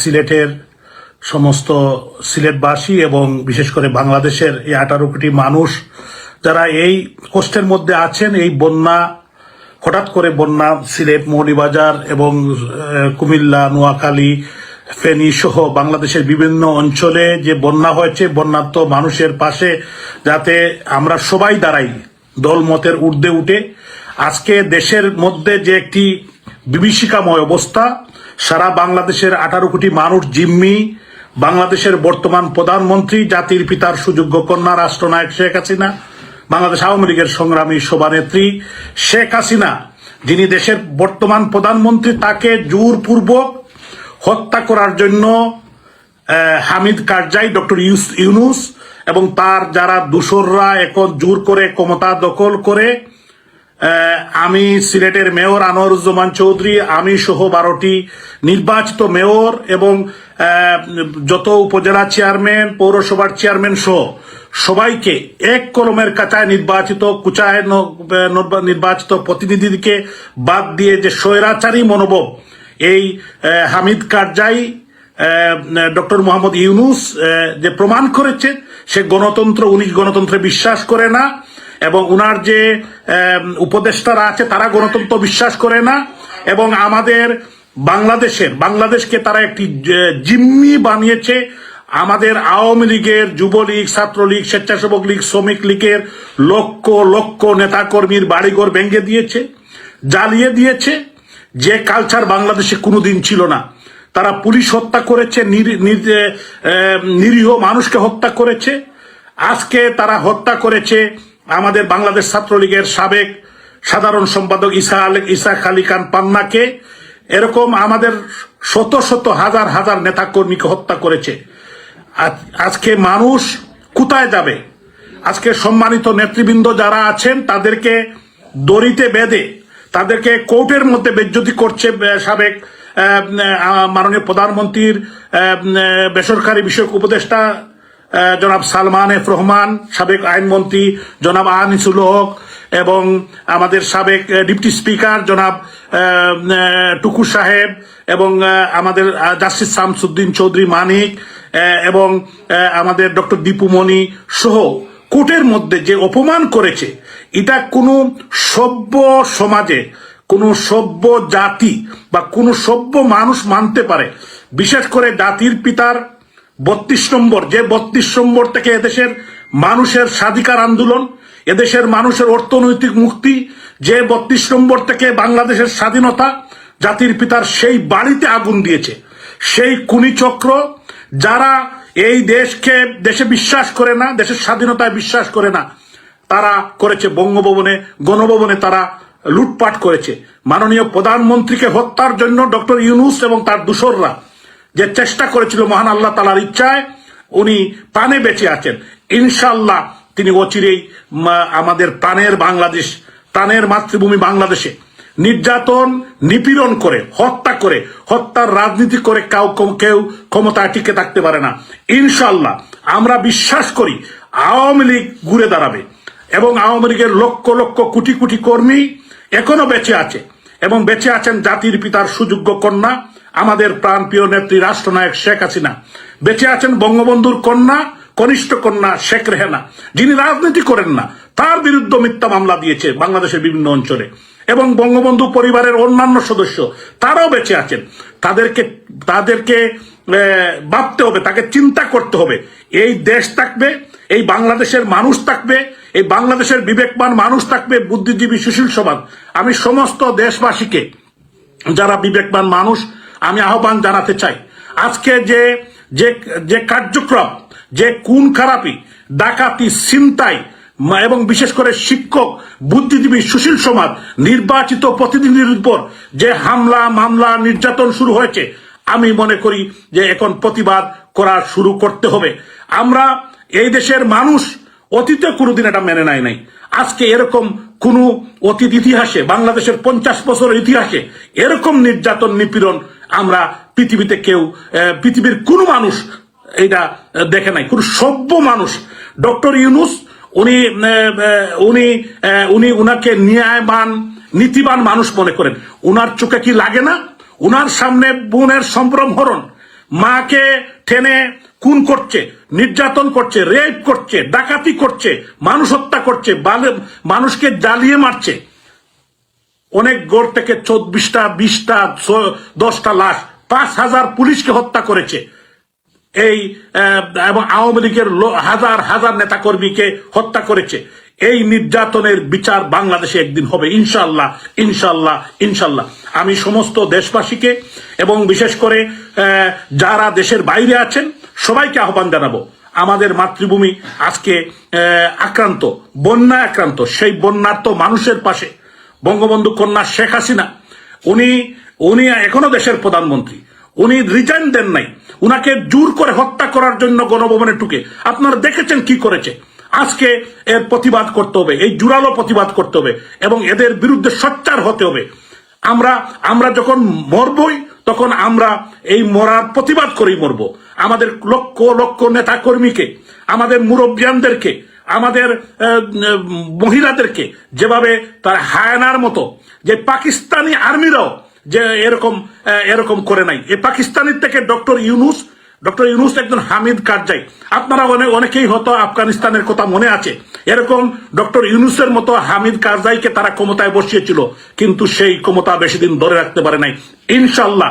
সিলেটের সমস্ত সিলেটবাসী এবং বিশেষ করে বাংলাদেশের এই আঠারো কোটি মানুষ যারা এই কষ্টের মধ্যে আছেন, এই বন্যা, হঠাৎ করে বন্যা, সিলেট, মৌলিবাজার এবং কুমিল্লা, নোয়াখালী, ফেনী সহ বাংলাদেশের বিভিন্ন অঞ্চলে যে বন্যা হয়েছে বন্যাত্ম মানুষের পাশে যাতে আমরা সবাই দাঁড়াই, দলমতের ঊর্ধ্বে উঠে, আজকে দেশের মধ্যে যে একটি বিভীষিকাময় অবস্থা। সারা বাংলাদেশের আঠারো কোটি মানুষ জিম্মি। বাংলাদেশের বর্তমান প্রধানমন্ত্রী, জাতির পিতার সুযোগ্য কন্যা রাষ্ট্রনায়ক শেখ হাসিনা, বাংলাদেশ আওয়ামী লীগের সংগ্রামী সভানেত্রী শেখ হাসিনা, যিনি দেশের বর্তমান প্রধানমন্ত্রী, তাকে জোরপূর্বক হত্যা করার জন্য হামিদ কারজাই, ডক্টর ইউনুস এবং তার যারা দূষররা এখন জোর করে, ক্ষমতা দখল করে আমি সিলেটের মেয়র আনোয়ারুজ্জামান চৌধুরী, আমি সহ বারোটি নির্বাচিত মেয়র এবং যত উপজেলা চেয়ারম্যান, পৌরসভার চেয়ারম্যান সহ সবাইকে এক কলমের কাছায় নির্বাচিত, কুচায় নির্বাচিত প্রতিনিধিকে বাদ দিয়ে যে স্বৈরাচারী মনোভাব, এই হামিদ কারজাই ডক্টর মোহাম্মদ ইউনুস যে প্রমাণ করেছে, সে গণতন্ত্র উনি গণতন্ত্রে বিশ্বাস করে না এবং উনার যে উপদেষ্টারা আছে, তারা গণতন্ত্র বিশ্বাস করে না, এবং আমাদের বাংলাদেশের, বাংলাদেশকে তারা একটি জিম্মি বানিয়েছে। আমাদের আওয়ামী লীগের, যুবলীগ, ছাত্রলীগ, স্বেচ্ছাসেবক লীগ, শ্রমিক লীগের লক্ষ লক্ষ নেতাকর্মীর বাড়িঘর ভেঙে দিয়েছে, জ্বালিয়ে দিয়েছে। যে কালচার বাংলাদেশে কোনোদিন ছিল না। তারা পুলিশ হত্যা করেছে, নির- নির- নিরীহ মানুষকে হত্যা করেছে। আজকে তারা হত্যা করেছে আমাদের বাংলাদেশ ছাত্রলীগের সাবেক সাধারণ সম্পাদক ইসা আল, ইসা খালি খান পান্নাকে এরকম আমাদের শত শত হাজার হাজার নেতাকর্মীকে হত্যা করেছে। আজ- আজকে মানুষ কোথায় যাবে? আজকে সম্মানিত নেতৃবৃন্দ যারা আছেন, তাদেরকে দড়িতে বেঁধে, তাদেরকে কোর্টের মধ্যে বেজ্জতি করছে সাবেক মাননীয় প্রধানমন্ত্রীর বেসরকারি বিষয়ক উপদেষ্টা জনাব সালমান এফ রহমান, সাবেক আইনমন্ত্রী জনাব আনিসুল হক এবং আমাদের সাবেক ডিপটি স্পিকার জনাব টুকু সাহেব এবং আমাদের জাস্টিস শামসুদ্দিন চৌধুরী মানিক এবং আমাদের ডক্টর দীপুমণি সহ কোর্টের মধ্যে যে অপমান করেছে, এটা কোনো সভ্য সমাজে, কোনো সভ্য জাতি বা কোনো সভ্য মানুষ মানতে পারে। বিশেষ করে জাতির পিতার বত্রিশ নম্বর, যে বত্রিশ নম্বর থেকে এদেশের মানুষের স্বাধিকার আন্দোলন, এদেশের মানুষের অর্থনৈতিক মুক্তি, যে বত্রিশ নম্বর থেকে বাংলাদেশের স্বাধীনতা, জাতির পিতার সেই বাড়িতে আগুন দিয়েছে। সেই কুনি চক্র যারা এই দেশকে, দেশে বিশ্বাস করে না, দেশের স্বাধীনতায় বিশ্বাস করে না, তারা করেছে বঙ্গভবনে, গণভবনে তারা লুটপাট করেছে। মাননীয় প্রধানমন্ত্রীকে হত্যার জন্য ডক্টর ইউনুস এবং তার দূষররা যে চেষ্টা করেছিল মহান আল্লাহ তালার ইচ্ছায়, উনি প্রাণে বেঁচে আছেন। ইনশাল্লাহ তিনি অচিরেই আমাদের প্রাণের বাংলাদেশ, প্রাণের মাতৃভূমি বাংলাদেশে নির্যাতন, নিপীড়ন করে, হত্যা করে, হত্যার রাজনীতি করে কেউ কেউ ক্ষমতায় টিকে থাকতে পারে না। ইনশাল্লাহ আমরা বিশ্বাস করি আওয়ামী লীগ ঘুরে দাঁড়াবে এবং আওয়ামী লীগের লক্ষ লক্ষ কোটি কোটি কর্মী এখনও বেঁচে আছে এবং বেঁচে আছেন জাতির পিতার সুযোগ্য কন্যা আমাদের প্রাণপ্রিয় নেত্রী রাষ্ট্রনায়ক শেখ হাসিনা। বেঁচে আছেন বঙ্গবন্ধুর কন্যা, কনিষ্ঠ কন্যা শেখ রেহেনা। যিনি রাজনীতি করেন না, তার বিরুদ্ধে মিথ্যা মামলা দিয়েছে বাংলাদেশের বিভিন্ন অঞ্চলে। এবং বঙ্গবন্ধু পরিবারের অন্যান্য সদস্য, তারাও বেঁচে আছেন। তাদেরকে তাদেরকে ভাবতে হবে, তাকে চিন্তা করতে হবে। এই দেশ থাকবে, এই বাংলাদেশের মানুষ থাকবে, এই বাংলাদেশের বিবেকবান মানুষ থাকবে, বুদ্ধিজীবী, সুশীল সমাজ। আমি সমস্ত দেশবাসীকে, যারা বিবেকবান মানুষ আমি আহ্বান জানাতে চাই। আজকে যে যে কার্যক্রম, যে কোন খারাপি, ডাকাতি, ছিনতাই এবং বিশেষ করে শিক্ষক, বুদ্ধিজীবী সুশীল সমাজ, নির্বাচিত প্রতিনিধির উপর যে হামলা, মামলা, নির্যাতন শুরু হয়েছে, আমি মনে করি যে এখন প্রতিবাদ করা শুরু করতে হবে। আমরা এই দেশের মানুষ, অতীতে কোনোদিন এটা মেনে নেয় নাই। আজকে এরকম কোন অতীত ইতিহাসে, বাংলাদেশের পঞ্চাশ বছরের ইতিহাসে, এরকম নির্যাতন, নিপীড়ন আমরা পৃথিবীতে কেউ পৃথিবীর কোন মানুষ এটা দেখে নাই, কোন সভ্য মানুষ। ডক্টর ইউনুস, উনি উনি উনি উনাকে ন্যায়বান, নীতিবান মানুষ মনে করেন। উনার চোখে কি লাগে না? উনার সামনে বোনের সম্ভ্রম হরণ। মাকে টেনে খুন করছে, নির্যাতন করছে, রেপ করছে, ডাকাতি করছে, মানুষ হত্যা করছে মানুষকে জ্বালিয়ে মারছে। অনেক গড় থেকে চব্বিশটা, বিশটা দশটা লাশ, পাঁচ হাজার পুলিশকে হত্যা করেছে। এই এবং আওয়ামী লীগের হাজার হাজার নেতাকর্মীকে হত্যা করেছে। এই নির্যাতনের বিচার বাংলাদেশে একদিন হবে। ইনশাল্লাহ ইনশাল্লাহ ইনশাল্লাহ আমি সমস্ত দেশবাসীকে এবং বিশেষ করে যারা দেশের বাইরে আছেন, সবাইকে আহ্বান জানাব। আমাদের মাতৃভূমি আজকে আক্রান্ত, বন্যা আক্রান্ত। সেই বন্যার্ত মানুষের পাশে বঙ্গবন্ধু কন্যা শেখ হাসিনা, উনি উনি এখনও দেশের প্রধানমন্ত্রী। উনি রিজাইন দেন নাই। উনাকে জোর করে হত্যা করার জন্য গণভবনে ঢুকে। আপনারা দেখেছেন কি করেছে? আজকে এর প্রতিবাদ করতে হবে, এই জোরালো প্রতিবাদ করতে হবে এবং এদের বিরুদ্ধে সোচ্চার হতে হবে। আমরা আমরা যখন মরবই, তখন আমরা এই মরার প্রতিবাদ করেই মরবো। আমাদের লক্ষ লক্ষ নেতা কর্মীকে আমাদের মুরব্বিয়ানদেরকে আমাদের মহিলাদেরকে যেভাবে তার হায়ানার মতো, যে পাকিস্তানি আর্মিরাও যে এরকম এরকম করে নাই। এই পাকিস্তানের থেকে ডক্টর ইউনুস ডক্টর ইউনুস একজন হামিদ কারজাই। আপনারা অনেক অনেকেই হয়তো আফগানিস্তানের কথা মনে আছে। এরকম ডক্টর ইউনুসের মতো হামিদ কারজাইকে তারা ক্ষমতায় বসিয়েছিল, কিন্তু সেই ক্ষমতা বেশি দিন ধরে রাখতে পারে নাই। ইনশাল্লাহ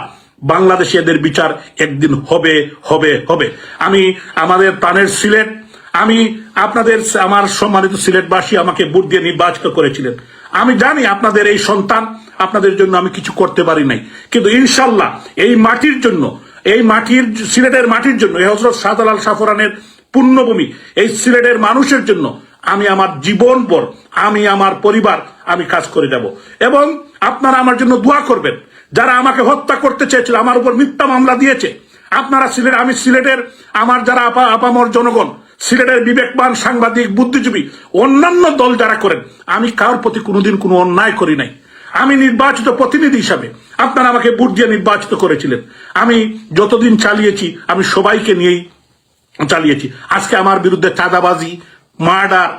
বাংলাদেশে এদের বিচার একদিন হবে হবে হবে। আমি আমাদের তানের সিলেট আমি আপনাদের, আমার সম্মানিত সিলেটবাসী আমাকে ভোট দিয়ে নির্বাচিত করেছিলেন। আমি জানি আপনাদের এই সন্তান, আপনাদের জন্য আমি কিছু করতে পারি নাই। কিন্তু ইনশাল্লাহ এই মাটির জন্য, এই মাটির, সিলেটের মাটির জন্য, এই হজরত শাহজালাল সাফরানের পুণ্যভূমি এই সিলেটের মানুষের জন্য আমি আমার জীবন পর আমি আমার পরিবার, আমি কাজ করে যাব। এবং আপনারা আমার জন্য দোয়া করবেন। যারা আমাকে হত্যা করতে চেয়েছিল, আমার উপর মিথ্যা মামলা দিয়েছে, আপনারা সিলেট আমি সিলেটের, আমার যারা আপা, আপামর জনগণ সিলেটের বিবেকবান সাংবাদিক, বুদ্ধিজীবী, অন্যান্য দল যারা করেন, আমি কারোর প্রতি কোনোদিন কোনো অন্যায় করি নাই। আমি নির্বাচিত প্রতিনিধি হিসাবে আপনারা আমাকে ভোট দিয়ে নির্বাচিত করেছিলেন। আমি যতদিন চালিয়েছি, আমি সবাইকে নিয়েই চালিয়েছি। আজকে আমার বিরুদ্ধে চাঁদাবাজি, মার্ডার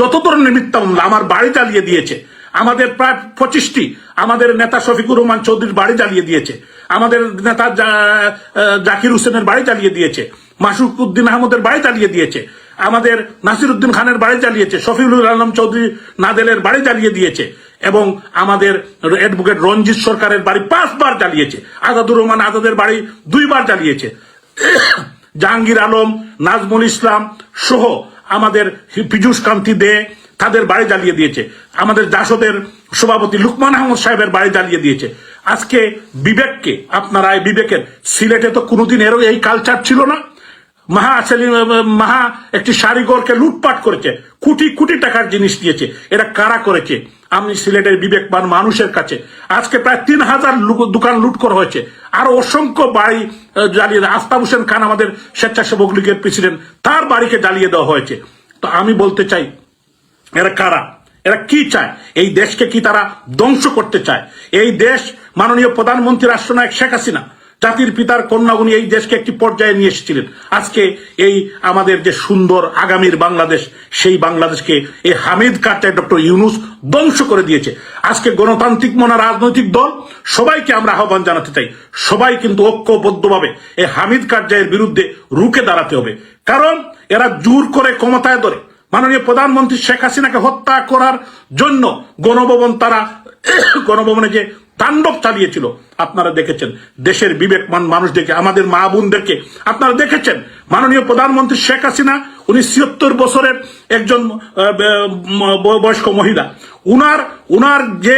যত ধরনের মিথ্যা মামলা আমার বাড়ি চালিয়ে দিয়েছে, আমাদের প্রায় পঁচিশটি, আমাদের নেতা শফিকুর রহমান চৌধুরীর বাড়ি জ্বালিয়ে দিয়েছে, আমাদের নেতা জাকির হোসেনের বাড়ি জ্বালিয়ে দিয়েছে মাসুক উদ্দিন আহমদের বাড়ি চালিয়ে দিয়েছে। আমাদের নাসির উদ্দিন খানের বাড়ি চালিয়েছে। শফিউল আলম চৌধুরী নাদেলের বাড়ি জ্বালিয়ে দিয়েছে। এবং আমাদের অ্যাডভোকেট রঞ্জিত সরকারের বাড়ি পাঁচবার চালিয়েছে। আজাদুর রহমান আজাদের বাড়ি দুইবার চালিয়েছে। জাহাঙ্গীর আলম, নাজমুল ইসলাম সহ আমাদের পীযুষ কান্তি দে তাদের বাড়ি জ্বালিয়ে দিয়েছে। আমাদের জাসদের সভাপতি লুকমান আহমদ সাহেবের বাড়ি জ্বালিয়ে দিয়েছে। আজকে বিবেককে, আপনারা বিবেকের সিলেটে তো কোনোদিন এরও এই কালচার ছিল না। মাহা সেলিম মাহা একটি শাড়িগরকে লুটপাট করেছে, কোটি কোটি টাকার জিনিস দিয়েছে এটা কারা করেছে? আমি সিলেটের বিবেকবান মানুষের কাছে আজকে প্রায় তিন হাজার দোকান লুট করা হয়েছে। আর অসংখ্য বাড়ি জ্বালিয়ে। আফতাব হোসেন খান আমাদের স্বেচ্ছাসেবক লীগের প্রেসিডেন্ট, তার বাড়িকে জ্বালিয়ে দেওয়া হয়েছে। তো আমি বলতে চাই, এরা কারা? এরা কি চায়? এই দেশকে কি তারা ধ্বংস করতে চায়? এই দেশ মাননীয় প্রধানমন্ত্রী রাষ্ট্রনায়ক শেখ হাসিনা জাতির পিতার কন্যা উনি এই দেশকে একটি পর্যায়ে নিয়ে এসেছিলেন। আজকে এই আমাদের যে সুন্দর আগামীর বাংলাদেশ, সেই বাংলাদেশকে এই হামিদ কারচায় ডক্টর ইউনুস ধ্বংস করে দিয়েছে। আজকে গণতান্ত্রিক মনা রাজনৈতিক দল, সবাইকে আমরা আহ্বান জানাতে চাই। সবাই কিন্তু ঐক্যবদ্ধভাবে এই হামিদ কারজাইয়ের বিরুদ্ধে রুখে দাঁড়াতে হবে। কারণ এরা জোর করে ক্ষমতায় ধরে। মাননীয় প্রধানমন্ত্রী শেখ হাসিনাকে হত্যা করার জন্য গণভবন তারা, গণভবনে যে তাণ্ডব চালিয়েছিল। আপনারা দেখেছেন, দেশের বিবেকমান মানুষদেরকে আমাদের মা বোনদেরকে আপনারা দেখেছেন? মাননীয় প্রধানমন্ত্রী শেখ হাসিনা, উনি ছিয়াত্তর বছরের একজন বয়স্ক মহিলা। উনার উনার যে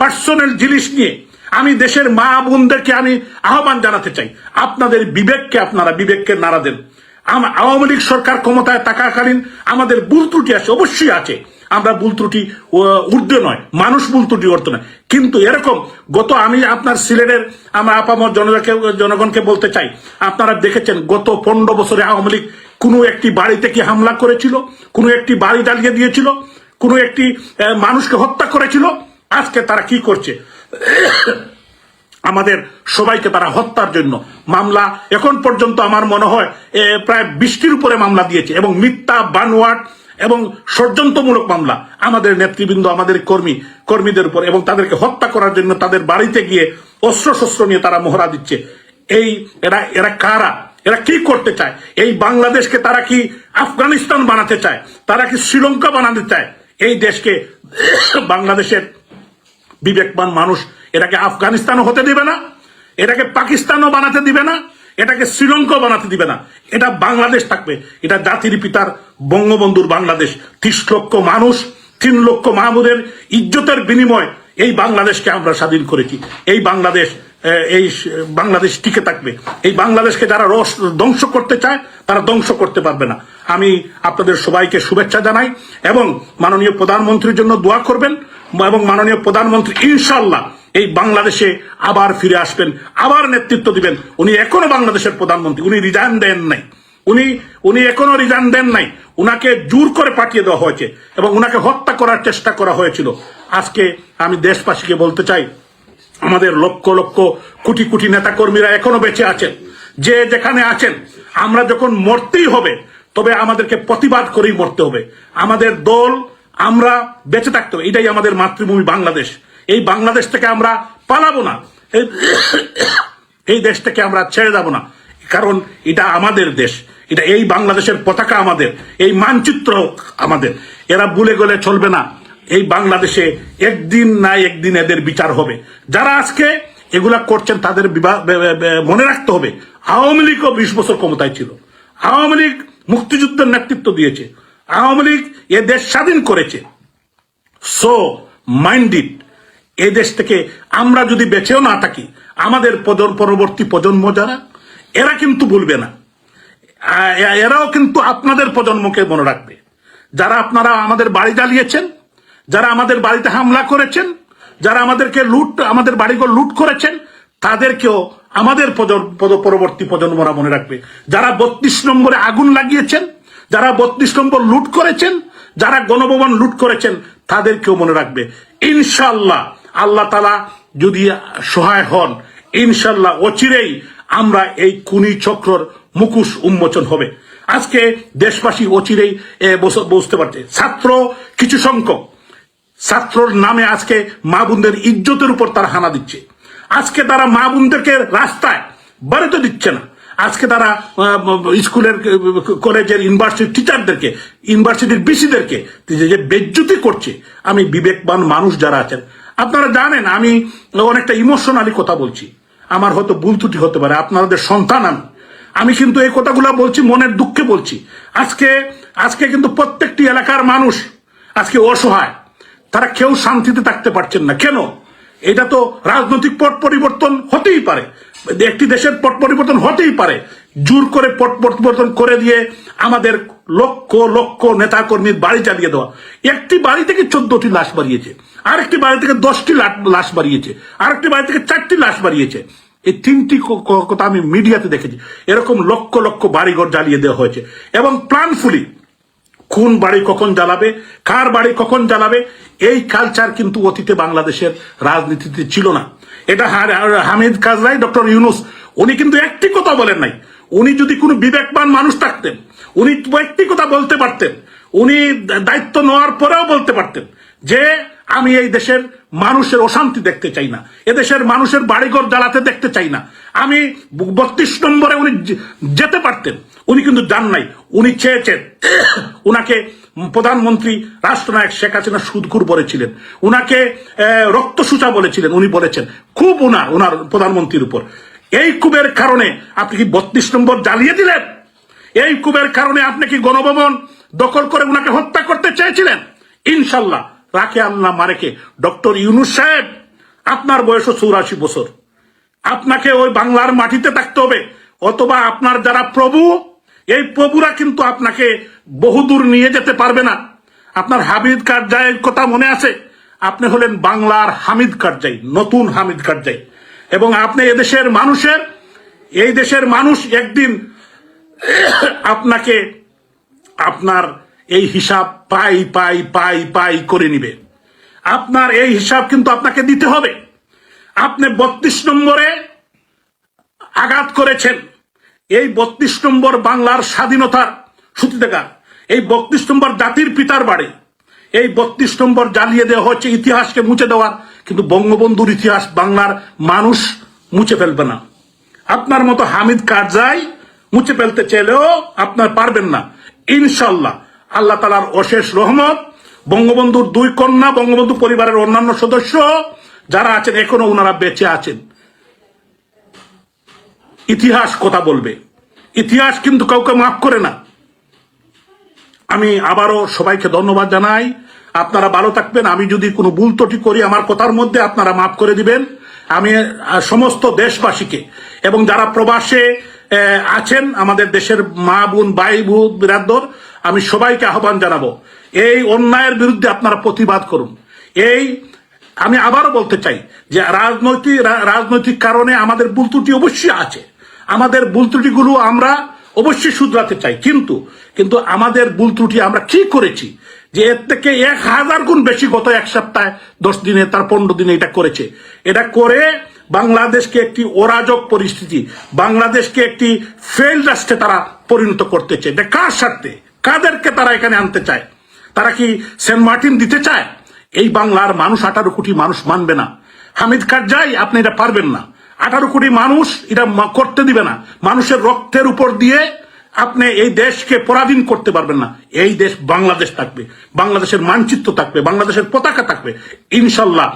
পার্সোনাল জিনিস নিয়ে আমি দেশের মা বোনদেরকে আমি আহ্বান জানাতে চাই। আপনাদের বিবেককে আপনারা, বিবেককে নাড়া দেন। আওয়ামী লীগ সরকার ক্ষমতায় থাকাকালীন আমাদের ভুল ত্রুটি আছে, অবশ্যই আছে। আমরা ভুল ত্রুটি ঊর্ধ্বে নয়। মানুষ ভুল ত্রুটি করতে নয় কিন্তু এরকম, গত আমি আপনার সিলেটের, আমার আপামর জনতাকে জনগণকে বলতে চাই, আপনারা দেখেছেন, গত পনেরো বছরে আওয়ামী লীগ কোনো একটি বাড়িতে কি হামলা করেছিল? কোনো একটি বাড়ি জ্বালিয়ে দিয়েছিল? কোনো একটি মানুষকে হত্যা করেছিল? আজকে তারা কি করছে? আমাদের সবাইকে তারা হত্যার জন্য মামলা, এখন পর্যন্ত আমার মনে হয় প্রায় বৃষ্টির উপরে মামলা দিয়েছে এবং মিথ্যা বানোয়াট এবং ষড়যন্ত্রমূলক মামলা। আমাদের নেতৃবৃন্দ, আমাদের কর্মী, কর্মীদের উপর এবং তাদেরকে হত্যা করার জন্য তাদের বাড়িতে গিয়ে অস্ত্র শস্ত্র নিয়ে তারা মহড়া দিচ্ছে। এই, এরা এরা কারা? এরা কি করতে চায়? এই বাংলাদেশকে তারা কি আফগানিস্তান বানাতে চায়? তারা কি শ্রীলঙ্কা বানাতে চায়? এই দেশকে বাংলাদেশের বিবেকবান মানুষ এটাকে আফগানিস্তানও হতে দিবে না, এটাকে পাকিস্তানও বানাতে দিবে না এটাকে শ্রীলঙ্কাও বানাতে দিবে না। এটা বাংলাদেশ থাকবে। এটা জাতির পিতার বঙ্গবন্ধুর বাংলাদেশ। ত্রিশ লক্ষ মানুষ, তিন লক্ষ মাহমুদের ইজ্জতের বিনিময় এই বাংলাদেশকে আমরা স্বাধীন করেছি। এই বাংলাদেশ এই বাংলাদেশ টিকে থাকবে। এই বাংলাদেশকে যারা রস, ধ্বংস করতে চায়, তারা ধ্বংস করতে পারবে না। আমি আপনাদের সবাইকে শুভেচ্ছা জানাই এবং মাননীয় প্রধানমন্ত্রীর জন্য দোয়া করবেন এবং মাননীয় প্রধানমন্ত্রী ইনশাল্লাহ এই বাংলাদেশে আবার ফিরে আসবেন, আবার নেতৃত্ব দিবেন। উনি এখনও বাংলাদেশের প্রধানমন্ত্রী, উনি রিজাইন দেন নাই। উনি উনি এখনও রিজাইন দেন নাই। উনাকে জোর করে পাঠিয়ে দেওয়া হয়েছে এবং উনাকে হত্যা করার চেষ্টা করা হয়েছিল। আজকে আমি দেশবাসীকে বলতে চাই, আমাদের লক্ষ লক্ষ কোটি কোটি নেতা কর্মীরা এখনও বেঁচে আছেন। যে যেখানে আছেন, আমরা যখন মরতেই হবে, তবে আমাদেরকে প্রতিবাদ করেই মরতে হবে। আমাদের দল, আমরা বেঁচে থাকতে হবে। এটাই আমাদের মাতৃভূমি বাংলাদেশ। এই বাংলাদেশ থেকে আমরা পালাবো না। এই- দেশ থেকে আমরা ছেড়ে যাব না। কারণ এটা আমাদের দেশ। এটা এই বাংলাদেশের পতাকা আমাদের। এই মানচিত্র আমাদের। এরা ভুলে গেলে চলবে না। এই বাংলাদেশে একদিন না একদিন এদের বিচার হবে। যারা আজকে এগুলা করছেন, তাদের মনে রাখতে হবে, আওয়ামী লীগও বিশ বছর ক্ষমতায় ছিল। আওয়ামী লীগ মুক্তিযুদ্ধের নেতৃত্ব দিয়েছে। আওয়ামী লীগ এ দেশ স্বাধীন করেছে। সো মাইন্ডেড এই দেশ থেকে আমরা যদি বেঁচেও না থাকি, আমাদের পরবর্তী প্রজন্ম যারা, এরা কিন্তু ভুলবে না। এরাও কিন্তু আপনাদের প্রজন্মকে মনে রাখবে। যারা আপনারা আমাদের বাড়ি জ্বালিয়েছেন, যারা আমাদের বাড়িতে হামলা করেছেন, যারা আমাদেরকে লুট আমাদের বাড়িঘর লুট করেছেন, তাদেরকেও আমাদের পরবর্তী প্রজন্মরা মনে রাখবে। যারা বত্রিশ নম্বরে আগুন লাগিয়েছেন, যারা বত্রিশ নম্বর লুট করেছেন, যারা গণভবন লুট করেছেন, তাদেরকেও মনে রাখবে। ইনশাল্লাহ আল্লাহ তালা যদি সহায় হন, ইনশাল্লাহ অচিরেই আমরা এই কুনি চক্রর মুখোশ উন্মোচন হবে। আজকে দেশবাসী অচিরেই বুঝতে পারছে। ছাত্র কিছু সংখ্যক, ছাত্রর নামে আজকে মা বোনদের ইজ্জতের উপর তারা হানা দিচ্ছে। আজকে তারা মা বোনদেরকে রাস্তায় বাড়িতে দিচ্ছে না। আজকে তারা স্কুলের কলেজের ইউনিভার্সিটির টিচারদেরকে, ইউনিভার্সিটির বিসিদেরকে, যে যে বেজ্জুতি করছে। আমি বিবেকবান মানুষ যারা আছেন আপনারা জানেন, আমি অনেকটা ইমোশনালি কথা বলছি। আমার হয়তো ভুল ত্রুটি হতে পারে, আপনাদের সন্তান আমি। আমি কিন্তু এই কথাগুলো বলছি, মনের দুঃখে বলছি। আজকে আজকে কিন্তু প্রত্যেকটি এলাকার মানুষ আজকে অসহায়। তারা কেউ শান্তিতে থাকতে পারছেন না। কেন? এটা তো রাজনৈতিক পট পরিবর্তন হতেই পারে। একটি দেশের পট পরিবর্তন হতেই পারে। জোর করে পট পরিবর্তন করে দিয়ে আমাদের লক্ষ লক্ষ নেতা কর্মীর বাড়ি চালিয়ে দেওয়া। একটি বাড়ি থেকে চোদ্দটি লাশ বাড়িয়েছে। আরেকটি বাড়ি থেকে দশটি লাশ বাড়িয়েছে। আরেকটি বাড়ি থেকে চারটি লাশ বাড়িয়েছে। এই তিনটি কথা আমি মিডিয়াতে দেখেছি। এরকম লক্ষ লক্ষ বাড়িঘর জ্বালিয়ে দেওয়া হয়েছে। এবং প্ল্যানফুলি কোন বাড়ি কখন জ্বালাবে, কার বাড়ি কখন জ্বালাবে, এই কালচার কিন্তু অতীতে বাংলাদেশের রাজনীতিতে ছিল না। এটা হামিদ কাজরাই ডক্টর ইউনুস, উনি কিন্তু একটি কথা বলেন নাই। উনি যদি কোনো বিবেকবান মানুষ থাকতেন, উনি কথা বলতে পারতেন, উনি দায়িত্ব নেওয়ার পরেও বলতে পারতেন যে আমি এই দেশের মানুষের অশান্তি দেখতে চাই না এদেশের মানুষের বাড়িঘর জ্বালাতে দেখতে চাই না। আমি বত্রিশ নম্বরে উনি যেতে পারতেন, উনি কিন্তু যান নাই, উনি চেয়েছেন। উনাকে প্রধানমন্ত্রী রাষ্ট্রনায়ক শেখ হাসিনা সুদকুর বলেছিলেন, উনাকে রক্তসূচা বলেছিলেন, উনি বলেছেন। খুব উনার উনার প্রধানমন্ত্রীর উপর। এই কুবের কারণে আপনি কি বত্রিশ নম্বর জ্বালিয়ে দিলেন? এই কুবের কারণে আপনি কি গণভবন দখল করে উনাকে হত্যা করতে চেয়েছিলেন? ইনশাল্লাহ, রাখে আল্লাহ মারেকে। ডক্টর ইউনুস সাহেব, আপনার বয়স চৌরাশি বছর। আপনাকে ওই বাংলার মাটিতে থাকতে হবে। অথবা আপনার যারা প্রভু, এই প্রভুরা কিন্তু আপনাকে বহুদূর নিয়ে যেতে পারবে না। আপনার হামিদ কারজাইয়ের কথা মনে আছে? আপনি হলেন বাংলার হামিদ কারজাই, নতুন হামিদ কারজাই। এবং আপনি এদেশের মানুষের, এই দেশের মানুষ একদিন আপনাকে আপনার এই হিসাব পাই পাই পাই পাই করে নিবে। আপনার এই হিসাব কিন্তু আপনাকে দিতে হবে। আপনি বত্রিশ নম্বরে আঘাত করেছেন। এই বত্রিশ নম্বর বাংলার স্বাধীনতার সূতিকার এই বত্রিশ নম্বর জাতির পিতার বাড়ি। এই বত্রিশ নম্বর জ্বালিয়ে দেওয়া হচ্ছে ইতিহাসকে মুছে দেওয়ার কিন্তু বঙ্গবন্ধুর ইতিহাস বাংলার মানুষ মুছে ফেলবে না। আপনার মতো হামিদ কারজাই মুছে ফেলতে চাইলেও আপনার পারবেন না। ইনশাল্লাহ, আল্লাহ তালার অশেষ রহমত, বঙ্গবন্ধুর দুই কন্যা, বঙ্গবন্ধু পরিবারের অন্যান্য সদস্য যারা আছেন, এখনও ওনারা বেঁচে আছেন। ইতিহাস কথা বলবে। ইতিহাস কিন্তু কাউকে মাফ করে না। আমি আবারও সবাইকে ধন্যবাদ জানাই। আপনারা ভালো থাকবেন, আমি যদি কোনো ভুল ত্রুটি করি আমার কথার মধ্যে আপনারা মাফ করে দিবেন। আমি সমস্ত দেশবাসীকে এবং যারা প্রবাসে আছেন, আমাদের দেশের মা বোন, ভাই বোন, বিরাদর, আমি সবাইকে আহ্বান জানাব, এই অন্যায়ের বিরুদ্ধে আপনারা প্রতিবাদ করুন। এই, আমি আবারও বলতে চাই যে রাজনৈতিক রাজনৈতিক কারণে আমাদের ভুল ত্রুটি অবশ্যই আছে। আমাদের ভুল ত্রুটিগুলো আমরা অবশ্যই শুধরাতে চাই, কিন্তু কিন্তু আমাদের ভুল ত্রুটি আমরা কি করেছি যে এর থেকে এক হাজার গুণ বেশি গত এক সপ্তাহে, দশ দিনে, তার পনেরো দিনে এটা করেছে। এটা করে বাংলাদেশকে একটি অরাজক পরিস্থিতি, বাংলাদেশকে একটি ফেল রাষ্ট্রে তারা পরিণত করতে চায় এটা কার স্বার্থে? কাদেরকে তারা এখানে আনতে চায়? তারা কি সেন্ট মার্টিন দিতে চায়? এই বাংলার মানুষ আঠারো কোটি মানুষ মানবে না। হামিদ কারজাই, আপনি এটা পারবেন না। আঠারো কোটি মানুষ এটা করতে দিবে না। মানুষের রক্তের উপর দিয়ে আপনি এই দেশকে পরাধীন করতে পারবেন না। এই দেশ বাংলাদেশ থাকবে, বাংলাদেশের মানচিত্র থাকবে, বাংলাদেশের পতাকা থাকবে। ইনশাল্লাহ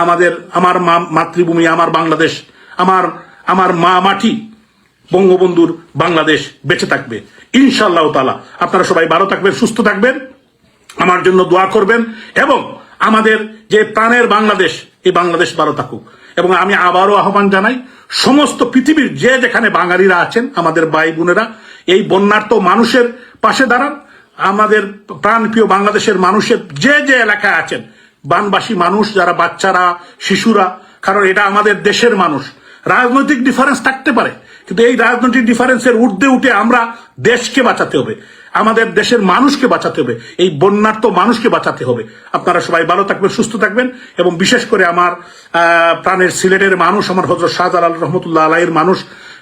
আমাদের, আমার মা, মাতৃভূমি, আমার বাংলাদেশ, আমার আমার মা মাটি, বঙ্গবন্ধুর বাংলাদেশ বেঁচে থাকবে। ইনশাল্লাহ তালা আপনারা সবাই ভালো থাকবেন, সুস্থ থাকবেন, আমার জন্য দোয়া করবেন এবং আমাদের যে প্রাণের বাংলাদেশ, এই বাংলাদেশ ভালো থাকুক। এবং আমি আবারও আহ্বান জানাই, সমস্ত পৃথিবীর যে যেখানে বাঙালিরা আছেন, আমাদের ভাই বোনেরা এই বন্যার্থ মানুষের পাশে দাঁড়ান। আমাদের প্রাণপ্রিয় বাংলাদেশের মানুষের যে যে এলাকায় আছেন, বানবাসী মানুষ, যারা বাচ্চারা, শিশুরা, কারণ এটা আমাদের দেশের মানুষ। রাজনৈতিক ডিফারেন্স থাকতে পারে, কিন্তু এই রাজনৈতিক ডিফারেন্সের ঊর্ধ্বে উঠে আমরা দেশকে বাঁচাতে হবে, আমাদের দেশের মানুষকে বাঁচাতে হবে, এই বন্যার্থ মানুষকে বাঁচাতে হবে। আপনারা সবাই ভালো থাকবেন, সুস্থ থাকবেন, এবং বিশেষ করে আমার প্রাণের সিলেটের মানুষ, আমার হজরত শাহজালাল রহমতুল্লাহ আলাইয়ের মানুষ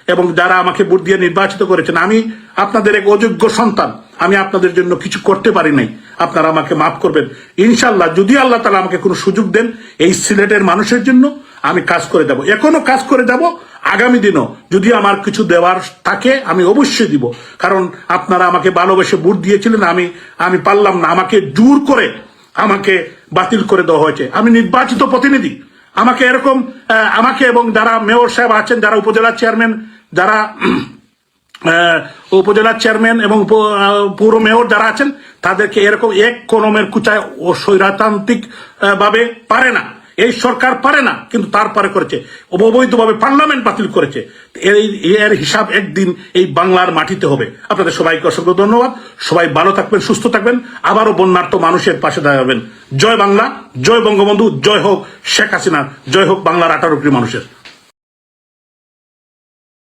এবং যারা আমাকে ভোট দিয়ে নির্বাচিত করেছেন, আমি আপনাদের এক অযোগ্য সন্তান। আমি আপনাদের জন্য কিছু করতে পারি নাই। আপনারা আমাকে মাফ করবেন। ইনশাল্লাহ যদি আল্লাহ তালা আমাকে কোনো সুযোগ দেন এই সিলেটের মানুষের জন্য, আমি কাজ করে যাব। এখনও কাজ করে যাব, আগামী দিনও। যদি আমার কিছু দেওয়ার থাকে, আমি অবশ্যই দিব। কারণ আপনারা আমাকে ভালোবেসে ভোট দিয়েছিলেন, আমি আমি পারলাম না। আমাকে জোর করে আমাকে বাতিল করে দেওয়া হয়েছে। আমি নির্বাচিত প্রতিনিধি। আমাকে এরকম আমাকে এবং যারা মেয়র সাহেব আছেন, যারা উপজেলা চেয়ারম্যান যারা আহ, উপজেলার চেয়ারম্যান এবং পৌর মেয়র যারা আছেন তাদেরকে এরকম এক কলমের কুচায় ও স্বৈরাতান্ত্রিক ভাবে পারে না। এই সরকার পারে না কিন্তু তারপরে করেছে। অবৈধভাবে পার্লামেন্ট বাতিল করেছে। এর হিসাব একদিন এই বাংলার মাটিতে হবে। আপনাদের সবাইকে অসংখ্য ধন্যবাদ। সবাই ভালো থাকবেন সুস্থ থাকবেন। আবারও বন্যার্থ মানুষের পাশে দাঁড়াবেন। জয় বাংলা জয় বঙ্গবন্ধু জয় হোক শেখ হাসিনা জয় হোক বাংলার আঠারো কোটি মানুষের।